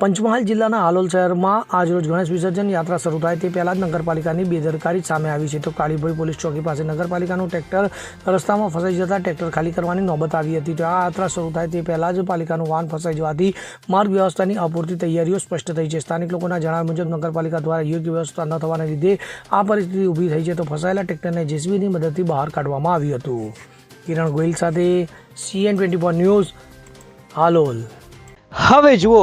પંચમહાલ જિલ્લાના હાલોલ શહેરમાં આજરોજ ગણેશ વિસર્જન યાત્રા શરૂ થાય. તે પહેલાં જ નગરપાલિકાની બેદરકારી સામે આવી છે. તો કાળીભોઈ પોલીસ ચોકી પાસે નગરપાલિકાનું ટ્રેક્ટર રસ્તામાં ફસાઈ જતાં ટ્રેક્ટર ખાલી કરવાની નોબત આવી હતી. તો આ યાત્રા શરૂ થાય તે પહેલાં જ પાલિકાનું વાહન ફસાઈ જવાથી માર્ગ વ્યવસ્થાની અપૂરતી તૈયારીઓ સ્પષ્ટ થઈ છે. સ્થાનિક લોકોના જણાવ્યા મુજબ નગરપાલિકા દ્વારા યોગ્ય વ્યવસ્થા ન થવાને લીધે આ પરિસ્થિતિ ઊભી થઈ છે. તો ફસાયેલા ટ્રેક્ટરને જેસીબીની મદદથી બહાર કાઢવામાં આવ્યું હતું. કિરણ ગોયલ સાથે CN twenty four news, Halol. હવે જુઓ